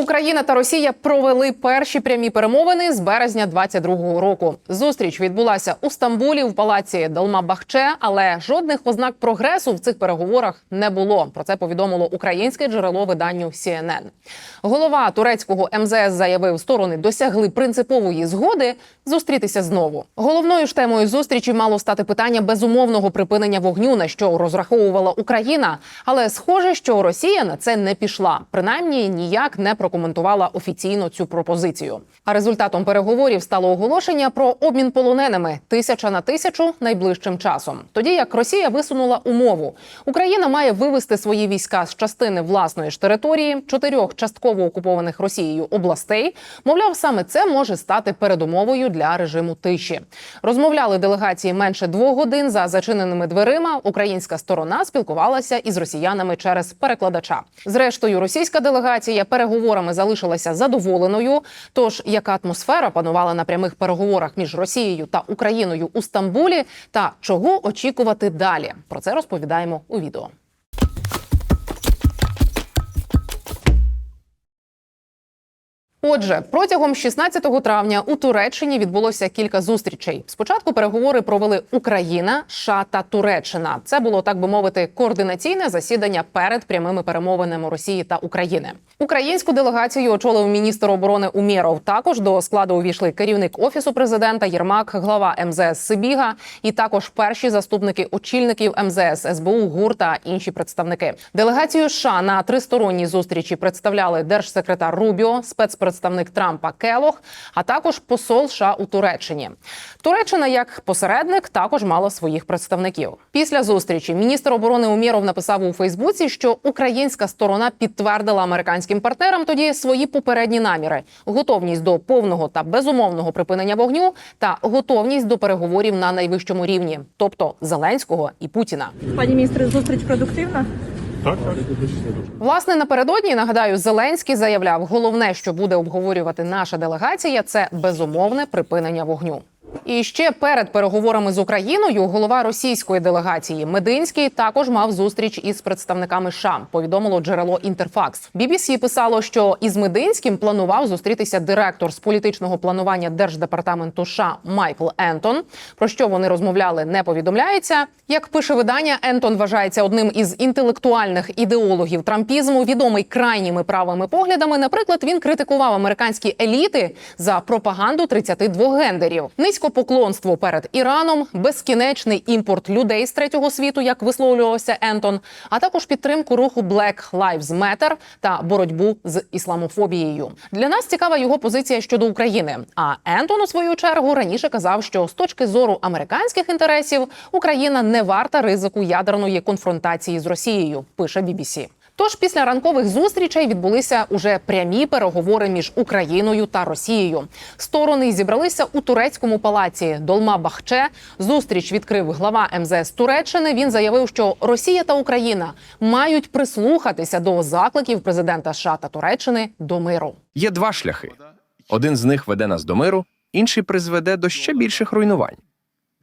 Україна та Росія провели перші прямі перемовини з березня 22-го року. Зустріч відбулася у Стамбулі в палаці Долма-Бахче, але жодних ознак прогресу в цих переговорах не було. Про це повідомило українське джерело виданню CNN. Голова турецького МЗС заявив, сторони досягли принципової згоди зустрітися знову. Головною ж темою зустрічі мало стати питання безумовного припинення вогню, на що розраховувала Україна. Але схоже, що Росія на це не пішла. Принаймні ніяк не прокоментувала офіційно цю пропозицію. А результатом переговорів стало оголошення про обмін полоненими тисяча на тисячу найближчим часом. Тоді як Росія висунула умову, Україна має вивести свої війська з частини власної ж території чотирьох частково окупованих Росією областей. Мовляв, саме це може стати передумовою для режиму тиші. Розмовляли делегації менше двох годин за зачиненими дверима. Українська сторона спілкувалася із росіянами через перекладача. Зрештою, російська делегація переговорами залишилася задоволеною. Тож яка атмосфера панувала на прямих переговорах між Росією та Україною у Стамбулі, та чого очікувати далі? Про це розповідаємо у відео. Отже, протягом 16 травня у Туреччині відбулося кілька зустрічей. Спочатку переговори провели Україна, США та Туреччина. Це було так би мовити координаційне засідання перед прямими перемовинами Росії та України. Українську делегацію очолив міністр оборони Умєров. Також до складу увійшли керівник офісу президента Єрмак, глава МЗС Сибіга, і також перші заступники очільників МЗС СБУ ГУР та інші представники. Делегацію США на тристоронній зустрічі представляли держсекретар Рубіо, спецпредставник Трампа Келох, а також посол США у Туреччині. Туреччина як посередник також мала своїх представників. Після зустрічі міністр оборони Умєров написав у Фейсбуці, що українська сторона підтвердила американським партнерам тоді свої попередні наміри: готовність до повного та безумовного припинення вогню та готовність до переговорів на найвищому рівні, тобто Зеленського і Путіна. Пані міністре, зустріч продуктивна. Так, так. Власне, напередодні нагадаю, Зеленський заявляв, головне, що буде обговорювати наша делегація, це безумовне припинення вогню. І ще перед переговорами з Україною голова російської делегації Мединський також мав зустріч із представниками США, повідомило джерело Інтерфакс. BBC писало, що із Мединським планував зустрітися директор з політичного планування держдепартаменту США Майкл Ентон. Про що вони розмовляли, не повідомляється. Як пише видання, Ентон вважається одним із інтелектуальних ідеологів трампізму, відомий крайніми правими поглядами. Наприклад, він критикував американські еліти за пропаганду 32 гендерів, низькопоклонство перед Іраном, безкінечний імпорт людей з третього світу, як висловлювався Ентон, а також підтримку руху Black Lives Matter та боротьбу з ісламофобією. Для нас цікава його позиція щодо України. А Ентон, у свою чергу, раніше казав, що з точки зору американських інтересів Україна не варта ризику ядерної конфронтації з Росією. Пише BBC. Тож після ранкових зустрічей відбулися уже прямі переговори між Україною та Росією. Сторони зібралися у турецькому палаці Долма Бахче. Зустріч відкрив глава МЗС Туреччини. Він заявив, що Росія та Україна мають прислухатися до закликів президента США та Туреччини до миру. Є два шляхи: один з них веде нас до миру, інший призведе до ще більших руйнувань.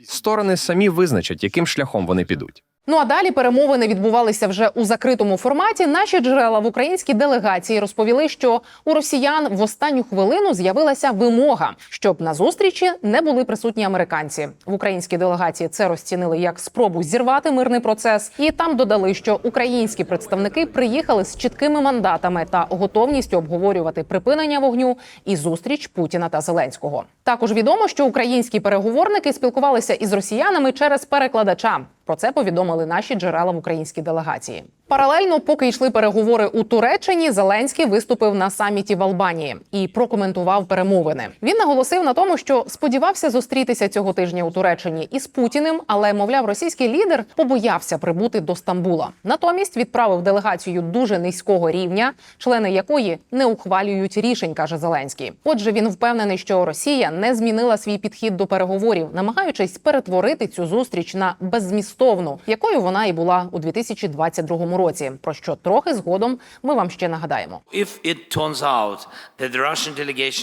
Сторони самі визначать, яким шляхом вони підуть. Ну а далі перемовини відбувалися вже у закритому форматі. Наші джерела в українській делегації розповіли, що у росіян в останню хвилину з'явилася вимога, щоб на зустрічі не були присутні американці. В українській делегації це розцінили як спробу зірвати мирний процес, і там додали, що українські представники приїхали з чіткими мандатами та готовністю обговорювати припинення вогню і зустріч Путіна та Зеленського. Також відомо, що українські переговорники спілкувалися із росіянами через перекладача. Про це повідомили наші джерела в українській делегації. Паралельно, поки йшли переговори у Туреччині, Зеленський виступив на саміті в Албанії і прокоментував перемовини. Він наголосив на тому, що сподівався зустрітися цього тижня у Туреччині із Путіним, але мовляв, російський лідер побоявся прибути до Стамбула. Натомість відправив делегацію дуже низького рівня, члени якої не ухвалюють рішень, каже Зеленський. Отже, він впевнений, що Росія не змінила свій підхід до переговорів, намагаючись перетворити цю зустріч на беззмістовну, якою вона і була у 2022 році. Про що трохи згодом ми вам ще нагадаємо.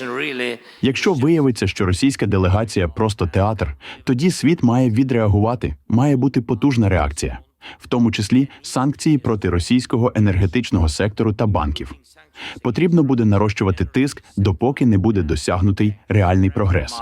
Really Якщо виявиться, що російська делегація просто театр, тоді світ має відреагувати, має бути потужна реакція. в тому числі санкції проти російського енергетичного сектору та банків. Потрібно буде нарощувати тиск, допоки не буде досягнутий реальний прогрес.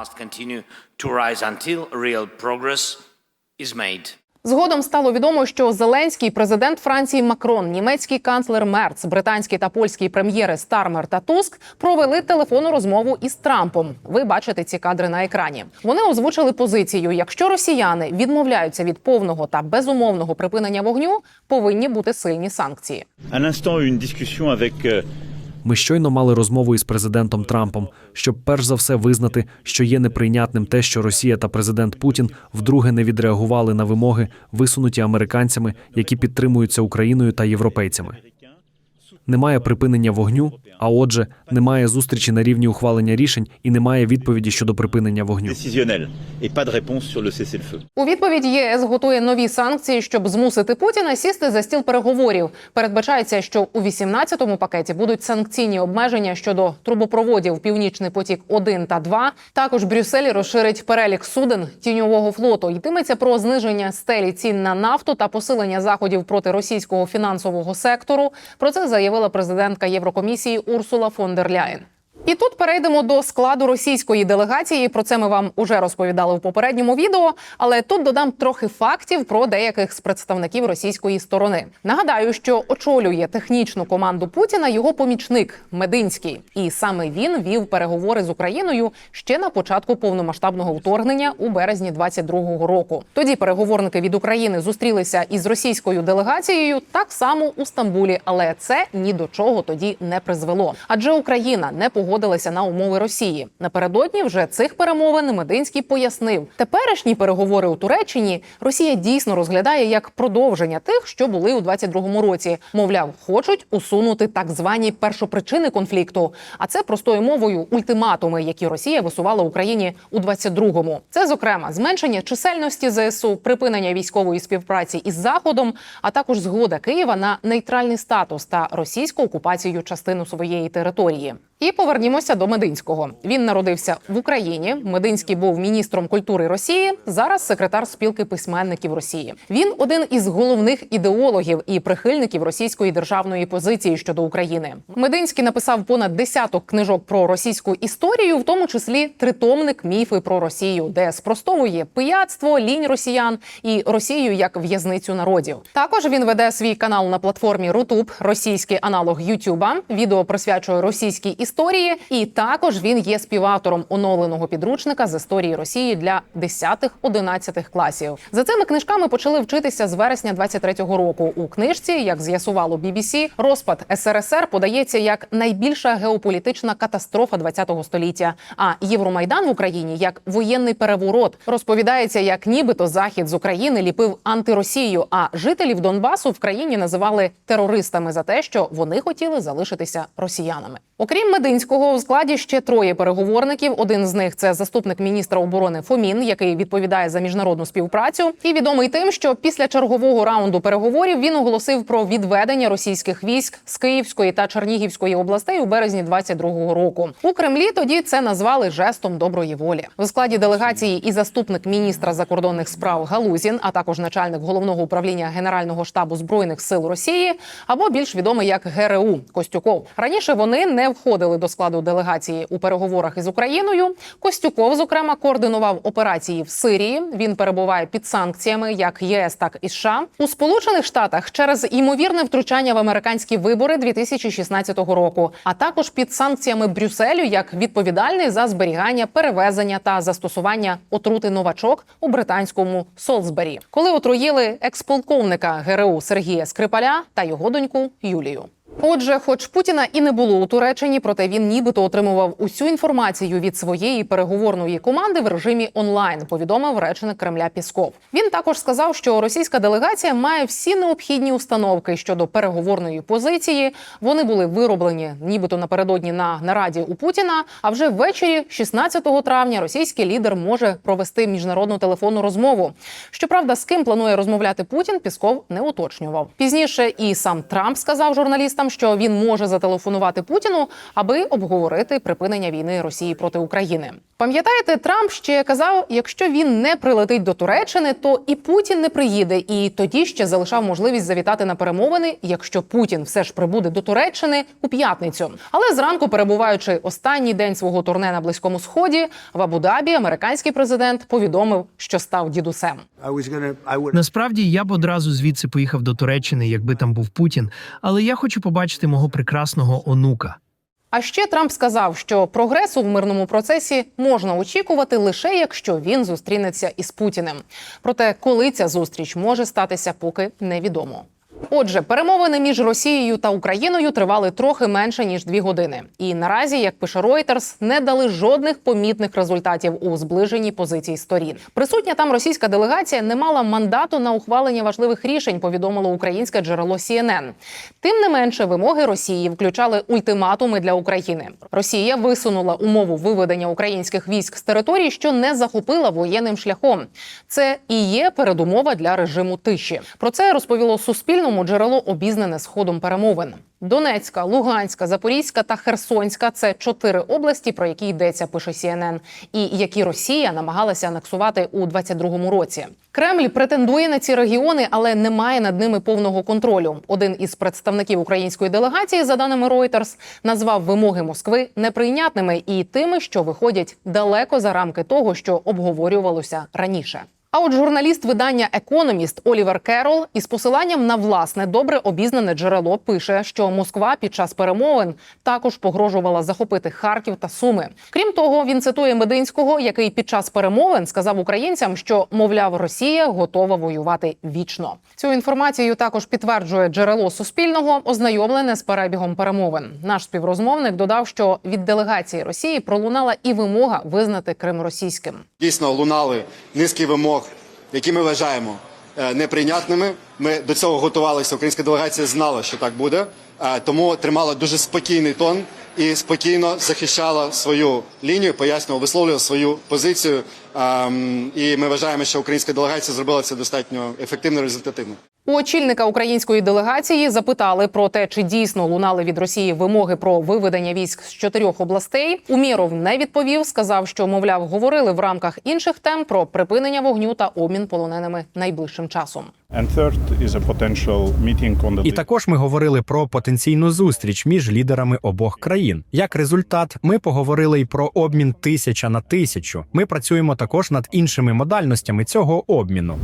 Згодом стало відомо, що Зеленський, президент Франції Макрон, німецький канцлер Мерц, британський та польський прем'єри Стармер та Туск провели телефонну розмову із Трампом. Ви бачите ці кадри на екрані. Вони озвучили позицію: якщо росіяни відмовляються від повного та безумовного припинення вогню, повинні бути сильні санкції. À l'instant, une discussion avec euh, Ми щойно мали розмову із президентом Трампом, щоб перш за все визнати, що є неприйнятним те, що Росія та президент Путін вдруге не відреагували на вимоги, висунуті американцями, які підтримуються Україною та європейцями. Немає припинення вогню, а отже, немає зустрічі на рівні ухвалення рішень і немає відповіді щодо припинення вогню. У відповідь ЄС готує нові санкції, щоб змусити Путіна сісти за стіл переговорів. Передбачається, що у 18-му пакеті будуть санкційні обмеження щодо трубопроводів Північний потік 1 та 2. Також Брюссель розширить перелік суден тіньового флоту. Йтиметься про зниження стелі цін на нафту та посилення заходів проти російського фінансового сектору. Про це заявила президентка Єврокомісії Урсула фон дер Ляєн. І тут перейдемо до складу російської делегації. Про це ми вам уже розповідали в попередньому відео. Але тут додам трохи фактів про деяких з представників російської сторони. Нагадаю, що очолює технічну команду Путіна його помічник Мединський, і саме він вів переговори з Україною ще на початку повномасштабного вторгнення у березні 22-го року. Тоді переговорники від України зустрілися із російською делегацією так само у Стамбулі, але це ні до чого тоді не призвело. Адже Україна не погодилася на умови Росії. Напередодні вже цих перемовин Мединський пояснив, теперішні переговори у Туреччині Росія дійсно розглядає як продовження тих, що були у 22-му році. Мовляв, хочуть усунути так звані першопричини конфлікту. А це простою мовою ультиматуми, які Росія висувала Україні у 22-му. Це зокрема зменшення чисельності ЗСУ, припинення військової співпраці із Заходом, а також згода Києва на нейтральний статус та російську окупацію частину своєї території. І повернімося до Мединського. Він народився в Україні. Мединський був міністром культури Росії. Зараз секретар спілки письменників Росії. Він один із головних ідеологів і прихильників російської державної позиції щодо України. Мединський написав понад десяток книжок про російську історію, в тому числі тритомник міфи про Росію, де спростовує пияцтво, лінь росіян і Росію як в'язницю народів. Також він веде свій канал на платформі Рутуб, російський аналог Ютуба. Відео присвячує російській історії, і також він є співавтором оновленого підручника з історії Росії для 10-11 класів. За цими книжками почали вчитися з вересня 23-го року. У книжці, як з'ясувало BBC, розпад СРСР подається як найбільша геополітична катастрофа 20-го століття. А Євромайдан в Україні як воєнний переворот розповідається, як нібито захід з України ліпив антиросію, а жителів Донбасу в країні називали терористами за те, що вони хотіли залишитися росіянами. Окрім Мединського, у складі ще троє переговорників. Один з них це заступник міністра оборони Фомін, який відповідає за міжнародну співпрацю, і відомий тим, що після чергового раунду переговорів він оголосив про відведення російських військ з Київської та Чернігівської областей у березні 22-го року. У Кремлі тоді це назвали жестом доброї волі. В складі делегації і заступник міністра закордонних справ Галузін, а також начальник головного управління Генерального штабу збройних сил Росії, або більш відомий як ГРУ Костюков. Раніше вони не входили до складу делегації у переговорах із Україною. Костюков, зокрема, координував операції в Сирії. Він перебуває під санкціями як ЄС, так і США. у Сполучених Штатах через імовірне втручання в американські вибори 2016 року, а також під санкціями Брюсселю як відповідальний за зберігання, перевезення та застосування отрути новачок у британському Солсбері, коли отруїли експолковника ГРУ Сергія Скрипаля та його доньку Юлію. Отже, хоч Путіна і не було у Туреччині, проте він нібито отримував усю інформацію від своєї переговорної команди в режимі онлайн. Повідомив речник Кремля Пісков. Він також сказав, що російська делегація має всі необхідні установки щодо переговорної позиції. Вони були вироблені, нібито напередодні на нараді у Путіна. А вже ввечері, 16 травня, російський лідер може провести міжнародну телефонну розмову. Щоправда, з ким планує розмовляти Путін, Пісков не уточнював. Пізніше і сам Трамп сказав журналістам. Журналістам, що він може зателефонувати Путіну, аби обговорити припинення війни Росії проти України. Пам'ятаєте, Трамп ще казав: якщо він не прилетить до Туреччини, то і Путін не приїде. І тоді ще залишав можливість завітати на перемовини, якщо Путін все ж прибуде до Туреччини у п'ятницю. Але зранку, перебуваючи останній день свого турне на близькому сході, в Абу-Дабі американський президент повідомив, що став дідусем. Насправді я б одразу звідси поїхав до Туреччини, якби там був Путін, але я хочу побачити мого прекрасного онука. А ще Трамп сказав, що прогресу в мирному процесі можна очікувати лише якщо він зустрінеться із Путіним. Проте, коли ця зустріч може статися, поки невідомо. Отже, перемовини між Росією та Україною тривали трохи менше ніж дві години, і наразі, як пише Reuters, не дали жодних помітних результатів у зближенні позицій сторін. Присутня там російська делегація не мала мандату на ухвалення важливих рішень. Повідомило українське джерело CNN. Тим не менше, вимоги Росії включали ультиматуми для України. Росія висунула умову виведення українських військ з територій, що не захопила воєнним шляхом. Це і є передумова для режиму тиші. Про це розповіло Суспільному джерело обізнане з ходом перемовин. Донецька, Луганська, Запорізька та Херсонська це чотири області, про які йдеться, пише CNN, і які Росія намагалася анексувати у 22-му році. Кремль претендує на ці регіони, але не має над ними повного контролю. Один із представників української делегації, за даними Reuters, назвав вимоги Москви неприйнятними і тими, що виходять далеко за рамки того, що обговорювалося раніше. А от журналіст видання Економіст Олівер Керол із посиланням на власне добре обізнане джерело пише, що Москва під час перемовин також погрожувала захопити Харків та Суми. Крім того, він цитує Мединського, який під час перемовин сказав українцям, що мовляв, Росія готова воювати вічно. Цю інформацію також підтверджує джерело Суспільного, ознайомлене з перебігом перемовин. Наш співрозмовник додав, що від делегації Росії пролунала і вимога визнати Крим російським. Дійсно лунали низки вимог, які ми вважаємо е, неприйнятними. Ми до цього готувалися. Українська делегація знала, що так буде, е, тому тримала дуже спокійний тон і спокійно захищала свою лінію, пояснювала, висловлювала свою позицію. Ем, І ми вважаємо, що українська делегація зробила це достатньо ефективно результативно. У очільника української делегації запитали про те, чи дійсно лунали від Росії вимоги про виведення військ з чотирьох областей. Уміров не відповів. Сказав, що мовляв говорили в рамках інших тем про припинення вогню та обмін полоненими найближчим часом. І також ми говорили про потенційну зустріч між лідерами обох країн. Як результат, ми поговорили й про обмін тисяча на тисячу. Ми працюємо також над іншими модальностями цього обміну.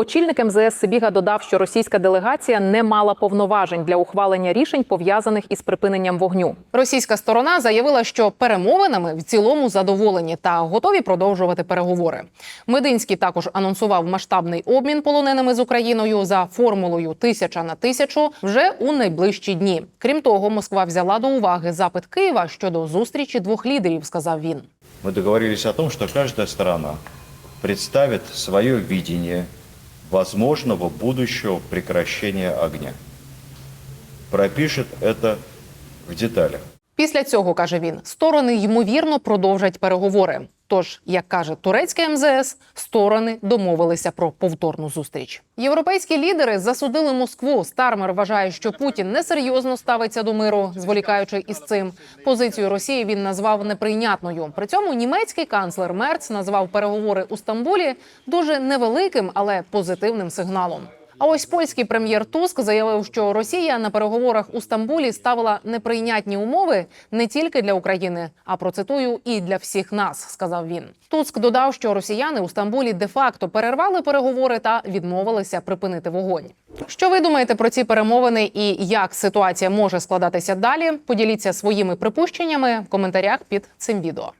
Очільник МЗС Сибіга додав, що російська делегація не мала повноважень для ухвалення рішень пов'язаних із припиненням вогню. Російська сторона заявила, що перемовинами в цілому задоволені та готові продовжувати переговори. Мединський також анонсував масштабний обмін полоненими з Україною за формулою тисяча на тисячу вже у найближчі дні. Крім того, Москва взяла до уваги запит Києва щодо зустрічі двох лідерів. Сказав він. Мы договорились о том, что каждая сторона представит свое видение возможного будущего прекращения огня. Пропишет это в деталях. Після цього каже він, сторони ймовірно продовжать переговори. Тож, як каже турецьке МЗС, сторони домовилися про повторну зустріч. Європейські лідери засудили Москву. Стармер вважає, що Путін несерйозно ставиться до миру, зволікаючи із цим. Позицію Росії він назвав неприйнятною. При цьому німецький канцлер Мерц назвав переговори у Стамбулі дуже невеликим, але позитивним сигналом. А ось польський прем'єр Туск заявив, що Росія на переговорах у Стамбулі ставила неприйнятні умови не тільки для України, а процитую і для всіх нас, сказав він. Туск додав, що росіяни у Стамбулі де-факто перервали переговори та відмовилися припинити вогонь. Що ви думаєте про ці перемовини і як ситуація може складатися далі? Поділіться своїми припущеннями в коментарях під цим відео.